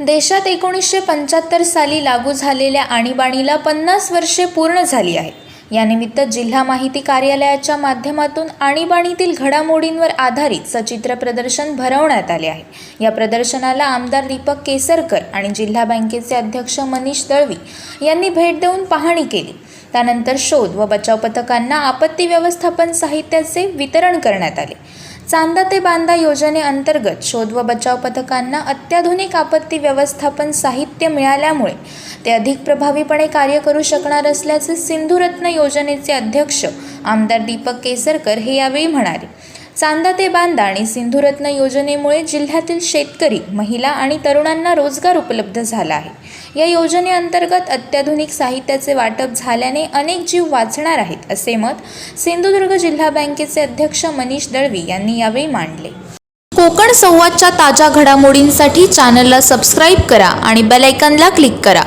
देशात एकोणीसशे पंच्याहत्तर साली लागू झालेल्या आणीबाणीला पन्नास वर्षे पूर्ण झाली आहेत. यानिमित्त जिल्हा माहिती कार्यालयाच्या माध्यमातून आणीबाणीतील घडामोडींवर आधारित सचित्र प्रदर्शन भरवण्यात आले आहे. या प्रदर्शनाला आमदार दीपक केसरकर आणि जिल्हा बँकेचे अध्यक्ष मनीष दळवी यांनी भेट देऊन पाहणी केली. त्यानंतर शोध व बचाव पथकांना आपत्ती व्यवस्थापन साहित्याचे वितरण करण्यात आले. चांदा ते बांदा योजनेअंतर्गत शोध व बचाव पथकांना अत्याधुनिक आपत्ती व्यवस्थापन साहित्य मिळाल्यामुळे ते अधिक प्रभावीपणे कार्य करू शकणार असल्याचे सिंधुरत्न योजनेचे अध्यक्ष आमदार दीपक केसरकर हे यावेळी म्हणाले. चांदा ते बांदा आणि सिंधुरत्न योजनेमुळे जिल्ह्यातील शेतकरी महिला आणि तरुणांना रोजगार उपलब्ध झाला आहे. या योजनेअंतर्गत अत्याधुनिक साहित्याचे वाटप झाल्याने अनेक जीव वाचणार आहेत असे मत सिंधुदुर्ग जिल्हा बँकेचे अध्यक्ष मनीष दळवी यांनी यावेळी मांडले. कोकण संवादच्या ताज्या घडामोडींसाठी चॅनलला सबस्क्राईब करा आणि बेलायकनला क्लिक करा.